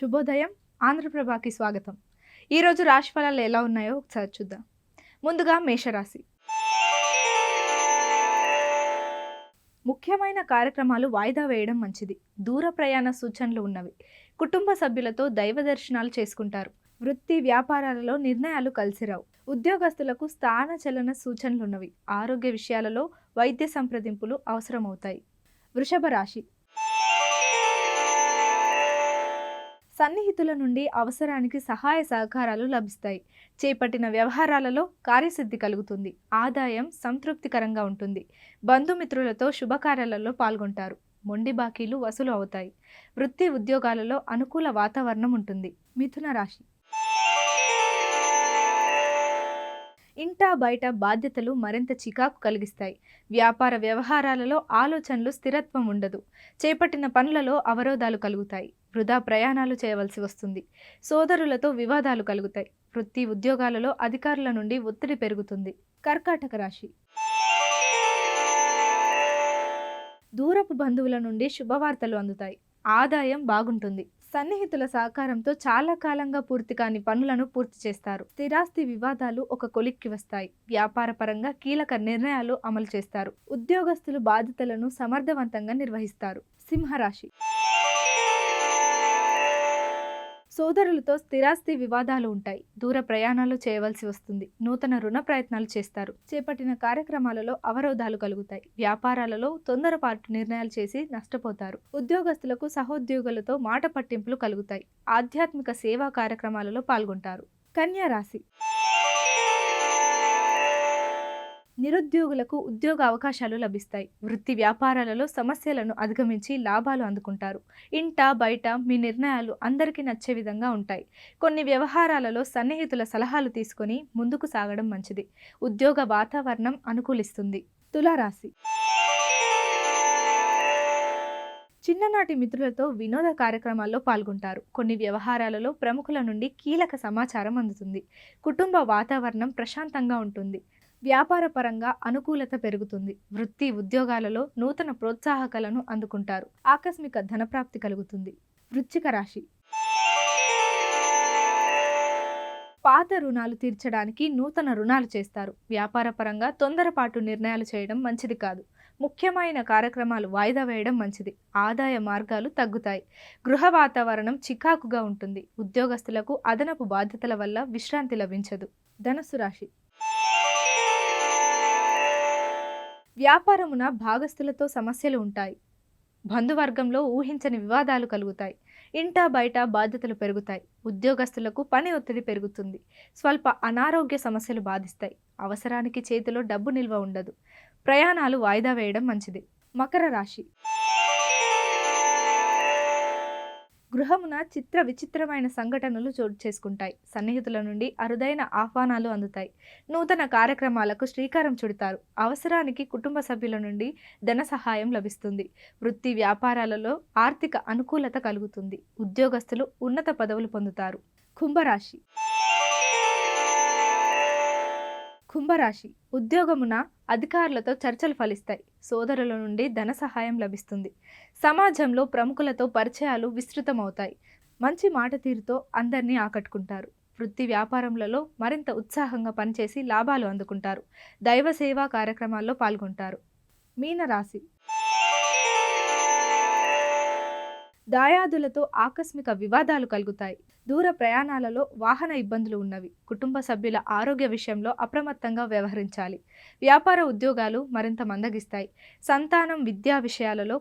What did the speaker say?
శుభోదయం. ఆంధ్రప్రభాకి స్వాగతం. ఈరోజు రాశి ఫలాలు ఎలా ఉన్నాయో ఒకసారి చూద్దాం. ముందుగా మేషరాశి. ముఖ్యమైన కార్యక్రమాలు వాయిదా వేయడం మంచిది. దూర ప్రయాణ సూచనలు ఉన్నవి. కుటుంబ సభ్యులతో దైవ దర్శనాలు చేసుకుంటారు. వృత్తి వ్యాపారాలలో నిర్ణయాలు కలిసిరావు. ఉద్యోగస్తులకు స్థాన చలన సూచనలు ఉన్నవి. ఆరోగ్య విషయాలలో వైద్య సంప్రదింపులు అవసరమవుతాయి. వృషభ రాశి. సన్నిహితుల నుండి అవసరానికి సహాయ సహకారాలు లభిస్తాయి. చేపట్టిన వ్యవహారాలలో కార్యసిద్ధి కలుగుతుంది. ఆదాయం సంతృప్తికరంగా ఉంటుంది. బంధుమిత్రులతో శుభకార్యాలలో పాల్గొంటారు. మొండి బాకీలు వసూలు అవుతాయి. వృత్తి ఉద్యోగాలలో అనుకూల వాతావరణం ఉంటుంది. మిథున రాశి ఇంటా బయట బాధ్యతలు మరింత చికాకు కలిగిస్తాయి. వ్యాపార వ్యవహారాలలో ఆలోచనలు స్థిరత్వం ఉండదు. చేపట్టిన పనులలో అవరోధాలు కలుగుతాయి. వృధా ప్రయాణాలు చేయవలసి వస్తుంది. సోదరులతో వివాదాలు కలుగుతాయి. వృత్తి ఉద్యోగాలలో అధికారుల నుండి ఒత్తిడి పెరుగుతుంది. కర్కాటక రాశి. దూరపు బంధువుల నుండి శుభవార్తలు అందుతాయి. ఆదాయం బాగుంటుంది. సన్నిహితుల సహకారంతో చాలా కాలంగా పూర్తి కాని పనులను పూర్తి చేస్తారు. స్థిరాస్తి వివాదాలు ఒక కొలిక్కి వస్తాయి. వ్యాపార పరంగా కీలక నిర్ణయాలు అమలు చేస్తారు. ఉద్యోగస్తులు బాధ్యతలను సమర్థవంతంగా నిర్వహిస్తారు. సింహరాశి సోదరులతో స్థిరాస్తి వివాదాలు ఉంటాయి. దూర ప్రయాణాలు చేయవలసి వస్తుంది. నూతన రుణ ప్రయత్నాలు చేస్తారు. చేపట్టిన కార్యక్రమాలలో అవరోధాలు కలుగుతాయి. వ్యాపారాలలో తొందరపాటు నిర్ణయాలు చేసి నష్టపోతారు. ఉద్యోగస్తులకు సహోద్యోగులతో మాట పట్టింపులు కలుగుతాయి. ఆధ్యాత్మిక సేవా కార్యక్రమాలలో పాల్గొంటారు. కన్యా రాశి నిరుద్యోగులకు ఉద్యోగ అవకాశాలు లభిస్తాయి. వృత్తి వ్యాపారాలలో సమస్యలను అధిగమించి లాభాలు అందుకుంటారు. ఇంట బయట మీ నిర్ణయాలు అందరికీ నచ్చే విధంగా ఉంటాయి. కొన్ని వ్యవహారాలలో సన్నిహితుల సలహాలు తీసుకొని ముందుకు సాగడం మంచిది. ఉద్యోగ వాతావరణం అనుకూలిస్తుంది. తులారాశి. చిన్ననాటి మిత్రులతో వినోద కార్యక్రమాల్లో పాల్గొంటారు. కొన్ని వ్యవహారాలలో ప్రముఖుల నుండి కీలక సమాచారం అందుతుంది. కుటుంబ వాతావరణం ప్రశాంతంగా ఉంటుంది. వ్యాపార పరంగా అనుకూలత పెరుగుతుంది. వృత్తి ఉద్యోగాలలో నూతన ప్రోత్సాహకాలను అందుకుంటారు. ఆకస్మిక ధనప్రాప్తి కలుగుతుంది. వృచ్చిక రాశి. పాత రుణాలు తీర్చడానికి నూతన రుణాలు చేస్తారు. వ్యాపార పరంగా తొందరపాటు నిర్ణయాలు చేయడం మంచిది కాదు. ముఖ్యమైన కార్యక్రమాలు వాయిదా వేయడం మంచిది. ఆదాయ మార్గాలు తగ్గుతాయి. గృహ వాతావరణం చికాకుగా ఉంటుంది. ఉద్యోగస్తులకు అదనపు బాధ్యతల వల్ల విశ్రాంతి లభించదు. ధనస్సు రాశి. వ్యాపారమున భాగస్థులతో సమస్యలు ఉంటాయి. బంధువర్గంలో ఊహించని వివాదాలు కలుగుతాయి. ఇంటా బయట బాధ్యతలు పెరుగుతాయి. ఉద్యోగస్తులకు పని ఒత్తిడి పెరుగుతుంది. స్వల్ప అనారోగ్య సమస్యలు బాధిస్తాయి. అవసరానికి చేతిలో డబ్బు నిల్వ ఉండదు. ప్రయాణాలు వాయిదా వేయడం మంచిది. మకర రాశి గృహమున చిత్ర విచిత్రమైన సంఘటనలు చోటు చేసుకుంటాయి. సన్నిహితుల నుండి అరుదైన ఆహ్వానాలు అందుతాయి. నూతన కార్యక్రమాలకు శ్రీకారం చుడతారు. అవసరానికి కుటుంబ సభ్యుల నుండి ధన సహాయం లభిస్తుంది. వృత్తి వ్యాపారాలలో ఆర్థిక అనుకూలత కలుగుతుంది. ఉద్యోగస్తులు ఉన్నత పదవులు పొందుతారు. కుంభరాశి కుంభరాశి ఉద్యోగమున అధికారులతో చర్చలు ఫలిస్తాయి. సోదరుల నుండి ధన సహాయం లభిస్తుంది. సమాజంలో ప్రముఖులతో పరిచయాలు విస్తృతమవుతాయి. మంచి మాట తీరుతో అందరినీ ఆకట్టుకుంటారు. వృత్తి వ్యాపారములలో మరింత ఉత్సాహంగా పనిచేసి లాభాలు అందుకుంటారు. దైవ సేవా కార్యక్రమాల్లో పాల్గొంటారు. మీనరాశి దాయాదులతో ఆకస్మిక వివాదాలు కలుగుతాయి. దూర ప్రయాణాలలో వాహన ఇబ్బందులు ఉన్నవి. కుటుంబ సభ్యుల ఆరోగ్య విషయంలో అప్రమత్తంగా వ్యవహరించాలి. వ్యాపార ఉద్యోగాలు మరింత మందగిస్తాయి. సంతానం విద్యా విషయాలలో